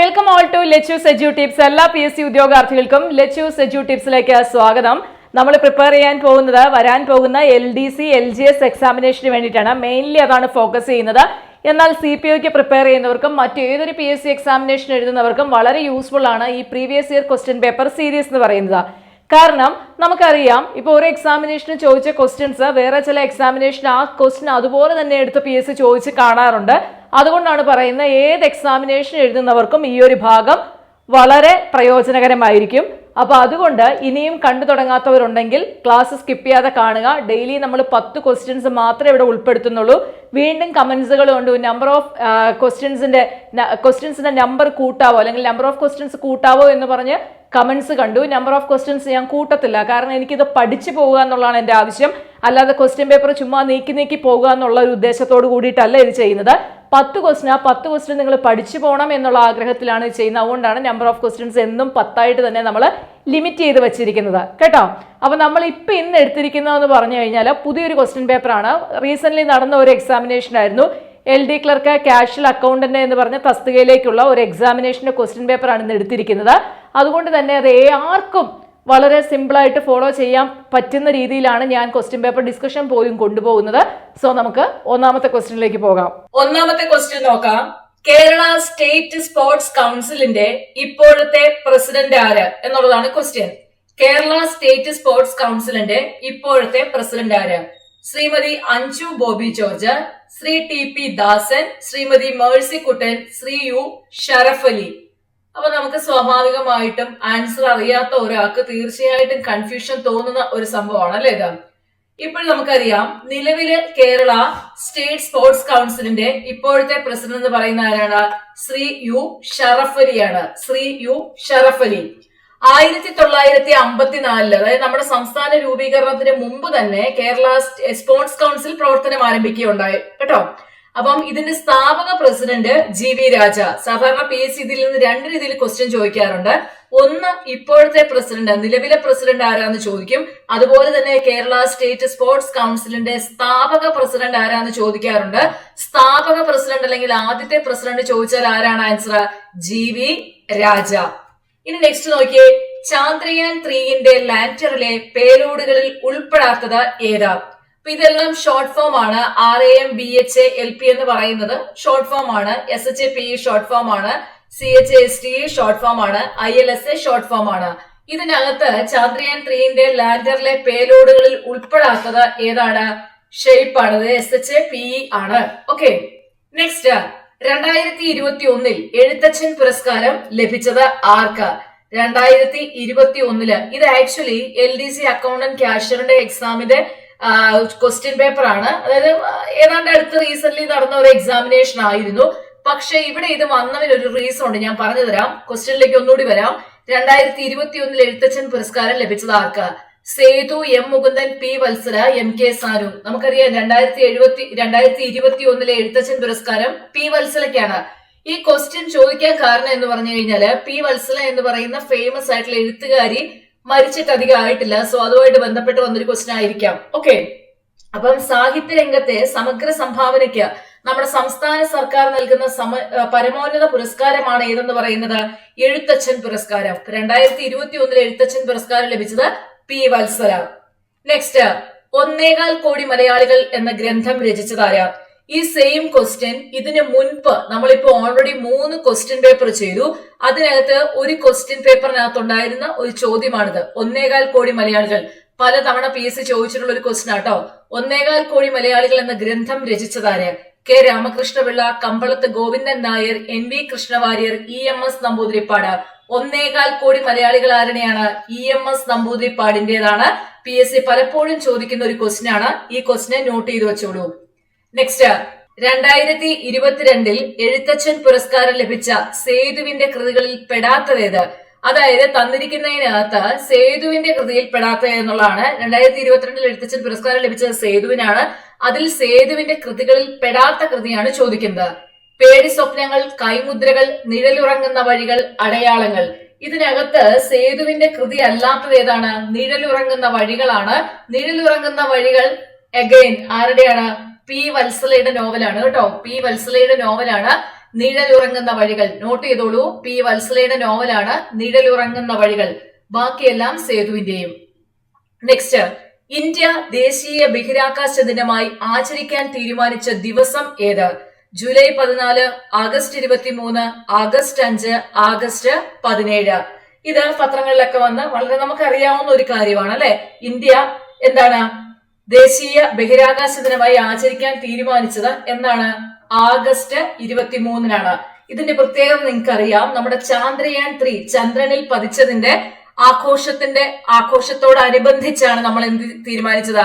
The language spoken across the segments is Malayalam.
Welcome all to Lachu Seju tips എല്ലാ പി എസ് സി ഉദ്യോഗാർത്ഥികൾക്കും ലച്ചു സെജു ടിപ്സിലേക്ക് സ്വാഗതം. നമ്മൾ പ്രിപ്പയർ ചെയ്യാൻ പോകുന്നത് വരാൻ പോകുന്ന L D C L G S എക്സാമിനേഷന് വേണ്ടിയിട്ടാണ്. മെയിൻലി അതാണ് ഫോക്കസ് ചെയ്യുന്നത്. എന്നാൽ സി പി ഒക്ക് പ്രിപ്പയർ ചെയ്യുന്നവർക്കും മറ്റേതൊരു പി എസ് സി എക്സാമിനേഷൻ എഴുതുന്നവർക്കും വളരെ യൂസ്ഫുൾ ആണ് ഈ previous year question paper series എന്ന് പറയുന്നത്. കാരണം നമുക്കറിയാം ഇപ്പോൾ ഒരു എക്സാമിനേഷന് ചോദിച്ച ക്വസ്റ്റ്യൻസ് വേറെ ചില എക്സാമിനേഷൻ ആ ക്വസ്റ്റ്യൻ അതുപോലെ തന്നെ എടുത്ത് പി എസ് സി ചോദിച്ച് കാണാറുണ്ട്. അതുകൊണ്ടാണ് പറയുന്നത് ഏത് എക്സാമിനേഷൻ എഴുതുന്നവർക്കും ഈ ഒരു ഭാഗം വളരെ പ്രയോജനകരമായിരിക്കും. അപ്പോൾ അതുകൊണ്ട് ഇനിയും കണ്ടു തുടങ്ങാത്തവരുണ്ടെങ്കിൽ ക്ലാസ് സ്കിപ്പ് ചെയ്യാതെ കാണുക. ഡെയിലി നമ്മൾ പത്ത് ക്വസ്റ്റ്യൻസ് മാത്രമേ ഇവിടെ ഉൾപ്പെടുത്തുന്നുള്ളൂ. വീണ്ടും കമൻസുകൾ കൊണ്ട്. നമ്പർ ഓഫ് ക്വസ്റ്റ്യൻസിന്റെ ക്വസ്റ്റ്യൻസിന്റെ നമ്പർ കൂട്ടാവോ? അല്ലെങ്കിൽ നമ്പർ ഓഫ് ക്വസ്റ്റ്യൻസ് കൂട്ടാവോ എന്ന് പറഞ്ഞ് കമൻസ് കണ്ടു. നമ്പർ ഓഫ് ക്വസ്റ്റ്യൻസ് ഞാൻ കൂട്ടത്തില്ല. കാരണം എനിക്കിത് പഠിച്ചു പോകുക എന്നുള്ളതാണ് എന്റെ ആവശ്യം. അല്ലാതെ ക്വസ്റ്റ്യൻ പേപ്പർ ചുമ്മാ നീക്കി നീക്കി പോകുക എന്നുള്ള ഒരു ഉദ്ദേശത്തോട് കൂടിയിട്ടല്ല ഇത് ചെയ്യുന്നത്. പത്ത് ക്വസ്റ്റ്യൻ ആ പത്ത് ക്വസ്റ്റ്യൻ നിങ്ങൾ പഠിച്ചു പോകണം എന്നുള്ള ആഗ്രഹത്തിലാണ് ഇത് ചെയ്യുന്നത്. അതുകൊണ്ടാണ് നമ്പർ ഓഫ് ക്വസ്റ്റ്യൻസ് എന്നും പത്തായിട്ട് തന്നെ നമ്മൾ ലിമിറ്റ് ചെയ്ത് വെച്ചിരിക്കുന്നത്. കേട്ടോ? അപ്പോൾ നമ്മൾ ഇപ്പം ഇന്ന് എടുത്തിരിക്കുന്നതെന്ന് പറഞ്ഞു കഴിഞ്ഞാൽ പുതിയൊരു ക്വസ്റ്റ്യൻ പേപ്പറാണ് റീസെന്റ്ലി നടന്ന ഒരു എക്സാമിനേഷൻ ആയിരുന്നു. L D clerk casual accountant എന്ന് പറഞ്ഞ തസ്തികയിലേക്കുള്ള ഒരു എക്സാമിനേഷന്റെ ക്വസ്റ്റ്യൻ പേപ്പറാണ് ഇന്ന് എടുത്തിരിക്കുന്നത്. അതുകൊണ്ട് തന്നെ അത് ആർക്കും വളരെ സിമ്പിളായിട്ട് ഫോളോ ചെയ്യാൻ പറ്റുന്ന രീതിയിലാണ് ഞാൻ ക്വസ്റ്റ്യൻ പേപ്പർ ഡിസ്കഷൻ പോലും കൊണ്ടുപോകുന്നത്. സോ നമുക്ക് ഒന്നാമത്തെ ക്വസ്റ്റ്യനിലേക്ക് പോകാം. ഒന്നാമത്തെ ക്വസ്റ്റ്യൻ നോക്കാം. കേരള സ്റ്റേറ്റ് സ്പോർട്സ് കൗൺസിലിന്റെ ഇപ്പോഴത്തെ പ്രസിഡന്റ് ആര് എന്നുള്ളതാണ് ക്വസ്റ്റ്യൻ കേരള സ്റ്റേറ്റ് സ്പോർട്സ് കൗൺസിലിന്റെ ഇപ്പോഴത്തെ പ്രസിഡന്റ് ആര്? Shrimati Anju Bobby George Shri T P Dasan Shrimati Mercy Kuttan Shri U Sharaf Ali അപ്പൊ നമുക്ക് സ്വാഭാവികമായിട്ടും ആൻസർ അറിയാത്ത ഒരാൾക്ക് തീർച്ചയായിട്ടും കൺഫ്യൂഷൻ തോന്നുന്ന ഒരു സംഭവമാണ് അല്ലേ ഇത്? ഇപ്പോൾ നമുക്കറിയാം നിലവിലെ കേരള സ്റ്റേറ്റ് സ്പോർട്സ് കൗൺസിലിന്റെ ഇപ്പോഴത്തെ പ്രസിഡന്റ് എന്ന് പറയുന്ന ആരാണ്? ശ്രീ യു ഷറഫ് അലിയാണ് ശ്രീ യു ഷറഫലി. ആയിരത്തി തൊള്ളായിരത്തി അമ്പത്തിനാലിൽ അതായത് നമ്മുടെ സംസ്ഥാന രൂപീകരണത്തിന് മുമ്പ് തന്നെ കേരള സ്പോർട്സ് കൗൺസിൽ പ്രവർത്തനം ആരംഭിക്കുകയുണ്ടായി. കേട്ടോ? അപ്പം ഇതിന്റെ സ്ഥാപക പ്രസിഡന്റ് ജി വി രാജ. സാധാരണ പി എസ് ഇതിൽ നിന്ന് രണ്ട് രീതിയിൽ ക്വസ്റ്റ്യൻ ചോദിക്കാറുണ്ട്. ഒന്ന് ഇപ്പോഴത്തെ പ്രസിഡന്റ് നിലവിലെ പ്രസിഡന്റ് ആരാന്ന് ചോദിക്കും. അതുപോലെ തന്നെ കേരള സ്റ്റേറ്റ് സ്പോർട്സ് കൗൺസിലിന്റെ സ്ഥാപക പ്രസിഡന്റ് ആരാന്ന് ചോദിക്കാറുണ്ട്. സ്ഥാപക പ്രസിഡന്റ് അല്ലെങ്കിൽ ആദ്യത്തെ പ്രസിഡന്റ് ചോദിച്ചാൽ ആരാണ് ആൻസർ ജി വി രാജ. ഇനി നെക്സ്റ്റ് നോക്കിയേ. ചാന്ദ്രയാൻ ത്രീയിന്റെ ലാൻഡറിലെ പേലോഡുകളിൽ ഉൾപ്പെടാത്തത് ഏതാ? അപ്പൊ ഇതെല്ലാം ഷോർട്ട് ഫോം ആണ്. R A M B H A L P എന്ന് പറയുന്നത് ഷോർട്ട് ഫോം ആണ്. S H A P E short form ആണ്. C H S T E short form ആണ്. I L S A short form ആണ്. ഇതിനകത്ത് ചാന്ദ്രയാൻ ത്രീന്റെ ലാൻഡറിലെ പേലോഡുകളിൽ ഉൾപ്പെടാത്തത് ഏതാണ്? ഷേപ്പ് ആണ്. S H A P E ആണ്. ഓക്കെ നെക്സ്റ്റ് രണ്ടായിരത്തി ഇരുപത്തി ഒന്നിൽ എഴുത്തച്ഛൻ പുരസ്കാരം ലഭിച്ചത് ആർക്ക്? രണ്ടായിരത്തി ഇരുപത്തി ഒന്നിൽ ഇത് actually L D C accountant ക്യാഷറിന്റെ എക്സാമിന്റെ ക്വസ്റ്റ്യൻ പേപ്പർ ആണ്. അതായത് ഏതാണ്ട് അടുത്ത് റീസെന്റ് നടന്ന ഒരു എക്സാമിനേഷൻ ആയിരുന്നു. പക്ഷെ ഇവിടെ ഇത് വന്നതിന് ഒരു റീസൺ ഉണ്ട്. ഞാൻ പറഞ്ഞു തരാം. ക്വസ്റ്റ്യനിലേക്ക് ഒന്നുകൂടി വരാം. രണ്ടായിരത്തി ഇരുപത്തി ഒന്നിൽ എഴുത്തച്ഛൻ പുരസ്കാരം ലഭിച്ചത് ആർക്ക്? Sethu M Mukundan P Valsala M K Sanu. നമുക്കറിയാം രണ്ടായിരത്തി എഴുപത്തി രണ്ടായിരത്തി ഇരുപത്തി ഒന്നിലെ എഴുത്തച്ഛൻ പുരസ്കാരം പി വത്സലയ്ക്കാണ്. ഈ ക്വസ്റ്റ്യൻ ചോദിക്കാൻ കാരണം എന്ന് പറഞ്ഞു കഴിഞ്ഞാൽ പി വത്സല എന്ന് പറയുന്ന ഫേമസ് ആയിട്ടുള്ള എഴുത്തുകാരി മരിച്ചിട്ട് അധികം ആയിട്ടില്ല സോ അതുമായിട്ട് ബന്ധപ്പെട്ട് വന്നൊരു ക്വസ്റ്റ്യൻ ആയിരിക്കാം. ഓക്കെ അപ്പം സാഹിത്യ രംഗത്തെ സമഗ്ര സംഭാവനയ്ക്ക് നമ്മുടെ സംസ്ഥാന സർക്കാർ നൽകുന്ന സമ പരമോന്നത പുരസ്കാരമാണ് ഏതെന്ന് പറയുന്നത്? എഴുത്തച്ഛൻ പുരസ്കാരം. രണ്ടായിരത്തി ഇരുപത്തി ഒന്നിൽ എഴുത്തച്ഛൻ പുരസ്കാരം ലഭിച്ചത് പി വത്സല. നെക്സ്റ്റ് ഒന്നേകാൽ കോടി മലയാളികൾ എന്ന ഗ്രന്ഥം രചിച്ചതാരാ? ഈ സെയിം ക്വസ്റ്റ്യൻ ഇതിന് മുൻപ് നമ്മളിപ്പോ ഓൾറെഡി മൂന്ന് ക്വസ്റ്റ്യൻ പേപ്പർ ചെയ്തു. അതിനകത്ത് ഒരു ക്വസ്റ്റ്യൻ പേപ്പറിനകത്ത് ഉണ്ടായിരുന്ന ഒരു ചോദ്യമാണിത്. ഒന്നേകാൽ കോടി മലയാളികൾ. പലതവണ പി എസ് സി ചോദിച്ചിട്ടുള്ള ഒരു ക്വസ്റ്റ്യൻ ആട്ടോ. ഒന്നേകാൽ കോടി മലയാളികൾ എന്ന ഗ്രന്ഥം രചിച്ചതാരെ? K Ramakrishna Pillai Kambalath Govindan Nair N V Krishna Warrier E M S Namboodiripad. ഒന്നേകാൽ കോടി മലയാളികൾ ആരണയാണ് ഇ എം എസ് നമ്പൂതിരിപ്പാടിന്റേതാണ്. പി എസ് സി പലപ്പോഴും ചോദിക്കുന്ന ഒരു ക്വസ്റ്റ്യൻ ആണ്. ഈ ക്വസ്റ്റ്യൻ നോട്ട് ചെയ്ത് വെച്ചോളൂ. നെക്സ്റ്റ് രണ്ടായിരത്തി ഇരുപത്തിരണ്ടിൽ എഴുത്തച്ഛൻ പുരസ്കാരം ലഭിച്ച സേതുവിന്റെ കൃതികളിൽ പെടാത്തതേത്? അതായത് തന്നിരിക്കുന്നതിനകത്ത് സേതുവിന്റെ കൃതിയിൽ പെടാത്ത എന്നുള്ളതാണ്. രണ്ടായിരത്തി ഇരുപത്തിരണ്ടിൽ എഴുത്തച്ഛൻ പുരസ്കാരം ലഭിച്ചത് സേതുവിനാണ്. അതിൽ സേതുവിന്റെ കൃതികളിൽ പെടാത്ത കൃതിയാണ് ചോദിക്കുന്നത്. പേടി സ്വപ്നങ്ങൾ കൈമുദ്രകൾ നിഴലുറങ്ങുന്ന വഴികൾ അടയാളങ്ങൾ. ഇതിനകത്ത് സേതുവിന്റെ കൃതി അല്ലാത്തത് ഏതാണ്? നിഴലുറങ്ങുന്ന വഴികളാണ്. നിഴലുറങ്ങുന്ന വഴികൾ അഗൈൻ ആരുടെയാണ്? പി വത്സലയുടെ നോവലാണ് കേട്ടോ. പി വത്സലയുടെ നോവലാണ് നിഴലുറങ്ങുന്ന വഴികൾ. നോട്ട് ചെയ്തോളൂ. പി വത്സലയുടെ നോവലാണ് നിഴലുറങ്ങുന്ന വഴികൾ. ബാക്കിയെല്ലാം സേതുവിന്റെയും. നെക്സ്റ്റ് ഇന്ത്യ ദേശീയ ബഹിരാകാശ ദിനമായി ആചരിക്കാൻ തീരുമാനിച്ച ദിവസം ഏത്? ജൂലൈ പതിനാല് ആഗസ്റ്റ് ഇരുപത്തിമൂന്ന് ആഗസ്റ്റ് അഞ്ച് ആഗസ്റ്റ് പതിനേഴ്. ഇത് പത്രങ്ങളിലൊക്കെ വന്ന് വളരെ നമുക്കറിയാവുന്ന ഒരു കാര്യമാണ് അല്ലെ? ഇന്ത്യ എന്താണ്? ദേശീയ ബഹിരാകാശ ദിനമായി ആചരിക്കാൻ തീരുമാനിച്ചത് എന്നാണ് ആഗസ്റ്റ് ഇരുപത്തിമൂന്നിനാണ്. ഇതിന്റെ പ്രത്യേകത നിങ്ങൾക്കറിയാം. നമ്മുടെ ചാന്ദ്രയാൻ ത്രീ ചന്ദ്രനിൽ പതിച്ചതിന്റെ ആഘോഷത്തിന്റെ ആഘോഷത്തോടനുബന്ധിച്ചാണ് നമ്മൾ എന്ത് തീരുമാനിച്ചത്?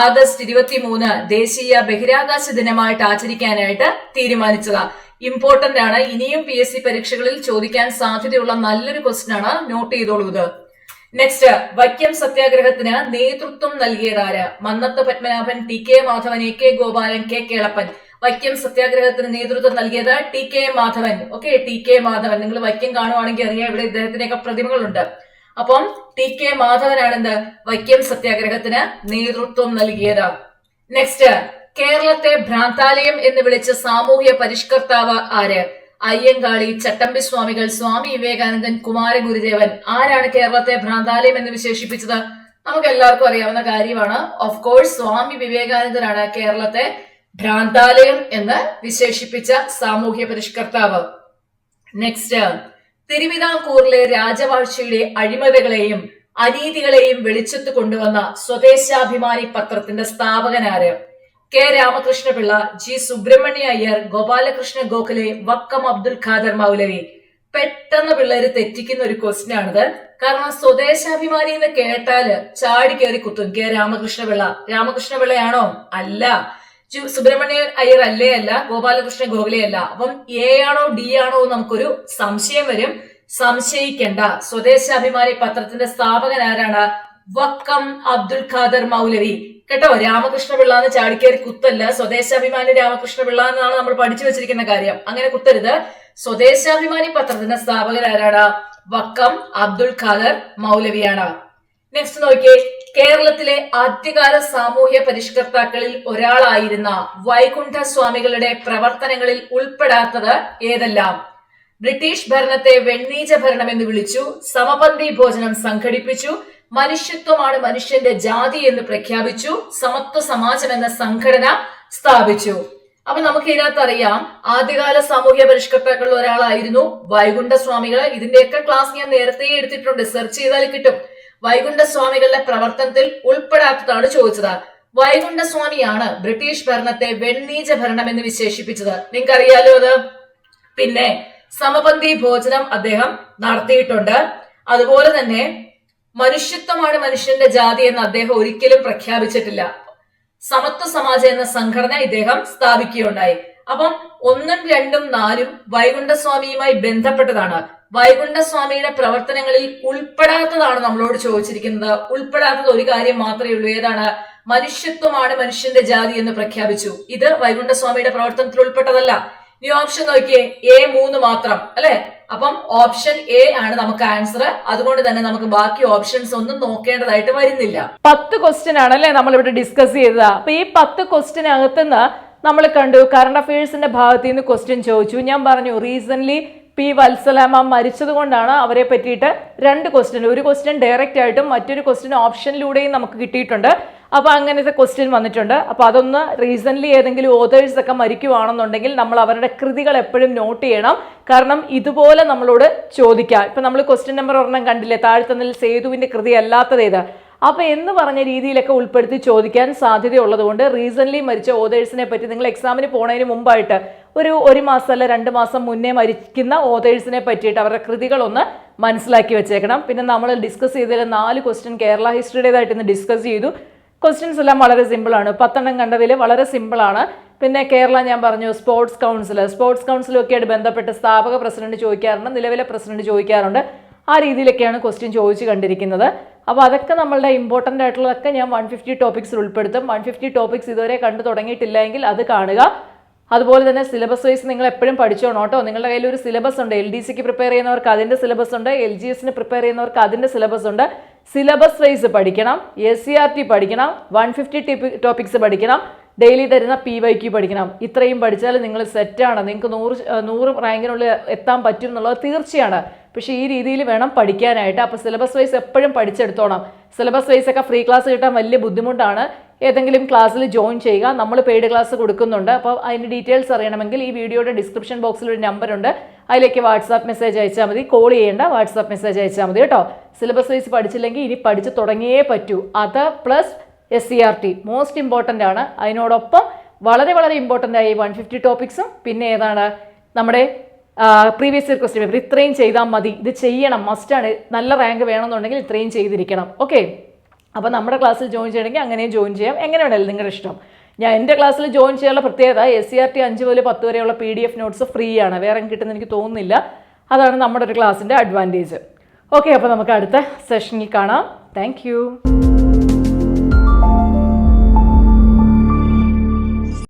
ആഗസ്റ്റ് ഇരുപത്തിമൂന്ന് ദേശീയ ബഹിരാകാശ ദിനമായിട്ട് ആചരിക്കാനായിട്ട് തീരുമാനിച്ചത്. ഇമ്പോർട്ടന്റ് ആണ്. ഇനിയും പി എസ് സി പരീക്ഷകളിൽ ചോദിക്കാൻ സാധ്യതയുള്ള നല്ലൊരു ക്വസ്റ്റൻ ആണ്. നോട്ട് ചെയ്തോളൂ ഇത്. നെക്സ്റ്റ് വൈക്കം സത്യാഗ്രഹത്തിന് നേതൃത്വം നൽകിയതാര് Mannathu Padmanabhan T K Madhavan A K Gopalan K Kelappan Vaikom സത്യാഗ്രഹത്തിന് നേതൃത്വം നൽകിയത് T K Madhavan okay T K Madhavan നിങ്ങൾ വൈക്കം കാണുവാണെങ്കിൽ അറിയാം ഇവിടെ ഇദ്ദേഹത്തിന്റെയൊക്കെ പ്രതിമകളുണ്ട്. അപ്പം ടി കെ മാധവനാണ് എന്ത് വൈക്കം സത്യാഗ്രഹത്തിന് നേതൃത്വം നൽകിയത് നെക്സ്റ്റ് കേരളത്തെ ഭ്രാന്താലയം എന്ന് വിളിച്ച സാമൂഹ്യ പരിഷ്കർത്താവ് ആര്? അയ്യങ്കാളി ചട്ടമ്പി സ്വാമികൾ സ്വാമി വിവേകാനന്ദൻ കുമാരഗുരുദേവൻ ആരാണ് കേരളത്തെ ഭ്രാന്താലയം എന്ന് വിശേഷിപ്പിച്ചത്? നമുക്ക് എല്ലാവർക്കും അറിയാവുന്ന കാര്യമാണ്. ഓഫ് കോഴ്സ് സ്വാമി വിവേകാനന്ദനാണ് കേരളത്തെ ഭ്രാന്താലയം എന്ന് വിശേഷിപ്പിച്ച സാമൂഹ്യ പരിഷ്കർത്താവ്. നെക്സ്റ്റ് തിരുവിതാംകൂറിലെ രാജവാഴ്ചയുടെ അഴിമതികളെയും അനീതികളെയും വെളിച്ചത്ത് കൊണ്ടുവന്ന സ്വദേശാഭിമാനി പത്രത്തിന്റെ സ്ഥാപകനാര്? K Ramakrishna Pillai G Subramania Iyer Gopalakrishna Gokhale Vakkom Abdul Khader Moulavi. പെട്ടെന്ന് പിള്ളേര് തെറ്റിക്കുന്ന ഒരു ക്വസ്റ്റ്യൻ ആണിത്. കാരണം സ്വദേശാഭിമാനി എന്ന് കേട്ടാൽ ചാടി കയറി കുത്തും. കെ രാമകൃഷ്ണ പിള്ളയാണോ? അല്ല. സുബ്രഹ്മണ്യ അയ്യർ അല്ലേ അല്ല ഗോപാലകൃഷ്ണ ഗോഖലെ അല്ല. അപ്പം എ ആണോ ഡി ആണോ നമുക്കൊരു സംശയം വരും. സംശയിക്കണ്ട. സ്വദേശാഭിമാനി പത്രത്തിന്റെ സ്ഥാപകൻ ആരാണ്? വക്കം അബ്ദുൽ ഖാദർ മൗലവി. കേട്ടോ രാമകൃഷ്ണ പിള്ള എന്ന് ചാടിക്കേറി കുത്തല്ല. സ്വദേശാഭിമാനി രാമകൃഷ്ണ പിള്ള എന്നാണ് നമ്മൾ പഠിച്ചു വെച്ചിരിക്കുന്ന കാര്യം. അങ്ങനെ കുത്തരുത്. സ്വദേശാഭിമാനി പത്രത്തിന്റെ സ്ഥാപകൻ ആരാണ് വക്കം അബ്ദുൾ ഖാദർ മൗലവിയാണ്. നെക്സ്റ്റ് നോക്കിയേ. കേരളത്തിലെ ആദ്യകാല സാമൂഹ്യ പരിഷ്കർത്താക്കളിൽ ഒരാളായിരുന്ന വൈകുണ്ഠ സ്വാമികളുടെ പ്രവർത്തനങ്ങളിൽ ഉൾപ്പെടാത്തത് ഏതെല്ലാം? ബ്രിട്ടീഷ് ഭരണത്തെ വെണ്ണീജ ഭരണം എന്ന് വിളിച്ചു. സമപന്തി ഭോജനം സംഘടിപ്പിച്ചു. മനുഷ്യത്വമാണ് മനുഷ്യന്റെ ജാതി എന്ന് പ്രഖ്യാപിച്ചു സമത്വ സമാജം എന്ന സംഘടന സ്ഥാപിച്ചു. അപ്പൊ നമുക്ക് ഇതിനകത്ത് അറിയാം ആദ്യകാല സാമൂഹ്യ പരിഷ്കർത്താക്കളിൽ ഒരാളായിരുന്നു വൈകുണ്ഠ സ്വാമികൾ ഇതിന്റെയൊക്കെ ക്ലാസ് ഞാൻ നേരത്തെ എടുത്തിട്ടുണ്ട് സെർച്ച് ചെയ്താൽ കിട്ടും. വൈകുണ്ഠ സ്വാമികളുടെ പ്രവർത്തനത്തിൽ ഉൾപ്പെടാത്തതാണ് ചോദിച്ചത്. വൈകുണ്ഠ സ്വാമിയാണ് ബ്രിട്ടീഷ് ഭരണത്തെ വെണ്ണീജ ഭരണം എന്ന് വിശേഷിപ്പിച്ചത്. നിങ്ങൾക്ക് അറിയാലോ അത്? പിന്നെ സമപന്തി ഭോജനം അദ്ദേഹം നടത്തിയിട്ടുണ്ട്. അതുപോലെ തന്നെ മനുഷ്യത്വമാണ് മനുഷ്യന്റെ ജാതി എന്ന് അദ്ദേഹം ഒരിക്കലും പ്രഖ്യാപിച്ചിട്ടില്ല. സമത്വ സമാജം എന്ന സംഘടന ഇദ്ദേഹം സ്ഥാപിക്കുകയുണ്ടായി. അപ്പം ഒന്നും രണ്ടും നാലും വൈകുണ്ഠസ്വാമിയുമായി ബന്ധപ്പെട്ടതാണ്. വൈകുണ്ഠസ്വാമിയുടെ പ്രവർത്തനങ്ങളിൽ ഉൾപ്പെടാത്തതാണ് നമ്മളോട് ചോദിച്ചിരിക്കുന്നത്. ഉൾപ്പെടാത്തത് ഒരു കാര്യം മാത്രമേ ഉള്ളൂ. ഏതാണ്? മനുഷ്യത്വമാണ് മനുഷ്യന്റെ ജാതി എന്ന് പ്രഖ്യാപിച്ചു. ഇത് വൈകുണ്ഠസ്വാമിയുടെ പ്രവർത്തനത്തിൽ ഉൾപ്പെട്ടതല്ല. ഇനി ഓപ്ഷൻ നോക്കിയേ. എ മൂന്ന് മാത്രം അല്ലെ? അപ്പം ഓപ്ഷൻ എ ആണ് നമുക്ക് ആൻസർ അതുകൊണ്ട് തന്നെ നമുക്ക് ബാക്കി ഓപ്ഷൻസ് ഒന്നും നോക്കേണ്ടതായിട്ട് വരുന്നില്ല. പത്ത് ക്വസ്റ്റ്യൻ ആണല്ലേ നമ്മൾ ഇവിടെ ഡിസ്കസ് ചെയ്തത്. അപ്പൊ ഈ പത്ത് ക്വസ്റ്റ്യൻ അകത്തുനിന്ന് നമ്മൾ കണ്ടു. കറണ്ട് അഫയേഴ്സിന്റെ ഭാഗത്ത് നിന്ന് ക്വസ്റ്റ്യൻ ചോദിച്ചു. ഞാൻ പറഞ്ഞു റീസെന്റ് പി വത്സലാമ മരിച്ചത് കൊണ്ടാണ് അവരെ പറ്റിയിട്ട് രണ്ട് ക്വസ്റ്റ്യൻ ഒരു ക്വസ്റ്റ്യൻ ഡയറക്റ്റ് ആയിട്ടും മറ്റൊരു ക്വസ്റ്റ്യൻ ഓപ്ഷനിലൂടെയും നമുക്ക് കിട്ടിയിട്ടുണ്ട്. അപ്പോൾ അങ്ങനത്തെ ക്വസ്റ്റ്യൻ വന്നിട്ടുണ്ട്. അപ്പോൾ അതൊന്ന് റീസെന്റ്ലി ഏതെങ്കിലും ഓതേഴ്സ് ഒക്കെ മരിക്കുവാണെന്നുണ്ടെങ്കിൽ നമ്മൾ അവരുടെ കൃതികൾ എപ്പോഴും നോട്ട് ചെയ്യണം. കാരണം ഇതുപോലെ നമ്മളോട് ചോദിക്കാം. ഇപ്പം നമ്മൾ ക്വസ്റ്റ്യൻ നമ്പർ ഒരെണ്ണം കണ്ടില്ലേ? താഴ്ത്തന്നിൽ സേതുവിന്റെ കൃതി അല്ലാത്തത് അപ്പോൾ എന്ന് പറഞ്ഞ രീതിയിലൊക്കെ ഉൾപ്പെടുത്തി ചോദിക്കാൻ സാധ്യതയുള്ളതുകൊണ്ട് റീസെന്റ്ലി മരിച്ച ഓതേഴ്സിനെ പറ്റി നിങ്ങൾ എക്സാമിന് പോണതിന് മുമ്പായിട്ട് ഒരു ഒരു മാസം അല്ല രണ്ട് മാസം മുന്നേ മരിക്കുന്ന ഓതേഴ്സിനെ പറ്റിയിട്ട് അവരുടെ കൃതികളൊന്ന് മനസ്സിലാക്കി വെച്ചേക്കണം. പിന്നെ നമ്മൾ ഡിസ്കസ് ചെയ്തതിൽ നാല് ക്വസ്റ്റ്യൻ കേരള ഹിസ്റ്ററിയുടേതായിട്ട് ഇന്ന് ഡിസ്കസ് ചെയ്തു. ക്വസ്റ്റ്യൻസ് എല്ലാം വളരെ സിമ്പിളാണ് പത്തെണ്ണം കണ്ടതിൽ വളരെ സിമ്പിളാണ് പിന്നെ കേരള ഞാൻ പറഞ്ഞു സ്പോർട്സ് കൗൺസിൽ സ്പോർട്സ് കൗൺസിലൊക്കെയായിട്ട് ബന്ധപ്പെട്ട് സ്ഥാപക പ്രസിഡന്റ് ചോദിക്കാറുണ്ട് നിലവിലെ പ്രസിഡന്റ് ചോദിക്കാറുണ്ട്. ആ രീതിയിലൊക്കെയാണ് ക്വസ്റ്റ്യൻ ചോദിച്ചു കണ്ടിരിക്കുന്നത്. അപ്പോൾ അതൊക്കെ നമ്മളുടെ ഇമ്പോർട്ടന്റ് ആയിട്ടുള്ളതൊക്കെ ഞാൻ വൺ ഫിഫ്റ്റി ടോപ്പിക്സിൽ ഉൾപ്പെടുത്തും. വൺ ഫിഫ്റ്റി ടോപ്പിക്സ് ഇതുവരെ കണ്ടു തുടങ്ങിയിട്ടില്ല എങ്കിൽ അത് കാണുക. അതുപോലെ തന്നെ സിലബസ് വൈസ് നിങ്ങൾ എപ്പോഴും പഠിച്ചോണം കേട്ടോ. നിങ്ങളുടെ കയ്യിൽ ഒരു സിലബസ് ഉണ്ട്. എൽ ഡി സിക്ക് പ്രിപ്പയർ ചെയ്യുന്നവർക്ക് അതിന്റെ സിലബസ് ഉണ്ട്. എൽ ജി എസിന് പ്രിപ്പയർ ചെയ്യുന്നവർക്ക് അതിന്റെ സിലബസ് ഉണ്ട്. സിലബസ് വൈസ് പഠിക്കണം എസ് സി ആർ ടി പഠിക്കണം വൺ ഫിഫ്റ്റി ടോപ്പിക്സ് പഠിക്കണം ഡെയിലി തരുന്ന പി വൈ ക്യു പഠിക്കണം. ഇത്രയും പഠിച്ചാൽ നിങ്ങൾ സെറ്റാണ് നിങ്ങൾക്ക് നൂറ് നൂറ് റാങ്കിനുള്ളിൽ എത്താൻ പറ്റും എന്നുള്ളത് തീർച്ചയാണ്. പക്ഷേ ഈ രീതിയിൽ വേണം പഠിക്കാനായിട്ട്. അപ്പോൾ സിലബസ് വൈസ് എപ്പോഴും പഠിച്ചെടുത്തോണം. സിലബസ് വൈസ് ഒക്കെ ഫ്രീ ക്ലാസ് കിട്ടാൻ വലിയ ബുദ്ധിമുട്ടാണ്. ഏതെങ്കിലും ക്ലാസ്സിൽ ജോയിൻ ചെയ്യുക. നമ്മൾ പെയ്ഡ് ക്ലാസ് കൊടുക്കുന്നുണ്ട്. അപ്പോൾ അതിന്റെ ഡീറ്റെയിൽസ് അറിയണമെങ്കിൽ ഈ വീഡിയോയുടെ ഡിസ്ക്രിപ്ഷൻ ബോക്സിൽ ഒരു നമ്പർ ഉണ്ട്. അതിലേക്ക് വാട്സാപ്പ് മെസ്സേജ് അയച്ചാൽ മതി. കോൾ ചെയ്യേണ്ട വാട്സാപ്പ് മെസ്സേജ് അയച്ചാൽ മതി കേട്ടോ. സിലബസ് വൈസ് പഠിച്ചില്ലെങ്കിൽ ഇനി പഠിച്ച് തുടങ്ങിയേ പറ്റൂ. അത് plus S C R T most important ആണ്. അതിനോടൊപ്പം വളരെ വളരെ ഇമ്പോർട്ടന്റ് ആയി വൺ ഫിഫ്റ്റി ടോപ്പിക്സും പിന്നെ ഏതാണ്? നമ്മുടെ പ്രീവിയസ് ഇയർ ക്വസ്റ്റ്യൻ പേപ്പർ ഇത്രയും ചെയ്താൽ മതി. ഇത് ചെയ്യണം. മസ്റ്റാണ് നല്ല റാങ്ക് വേണമെന്നുണ്ടെങ്കിൽ ഇത്രയും ചെയ്തിരിക്കണം. ഓക്കെ അപ്പോൾ നമ്മുടെ ക്ലാസ്സിൽ ജോയിൻ ചെയ്യണമെങ്കിൽ അങ്ങനെയും ജോയിൻ ചെയ്യാം. എങ്ങനെ വേണമല്ലോ നിങ്ങളുടെ ഇഷ്ടം. ഞാൻ എന്റെ ക്ലാസ്സിൽ ജോയിൻ ചെയ്യാനുള്ള പ്രത്യേകത എസ് സി ആർ ടി അഞ്ച് മുതൽ പത്ത് വരെയുള്ള P D F notes free ആണ്. വേറെ കിട്ടുന്ന എനിക്ക് തോന്നുന്നില്ല. അതാണ് നമ്മുടെ ഒരു ക്ലാസ്സിന്റെ അഡ്വാന്റേജ് ഓക്കെ അപ്പോൾ നമുക്ക് അടുത്ത സെഷനിൽ കാണാം. താങ്ക്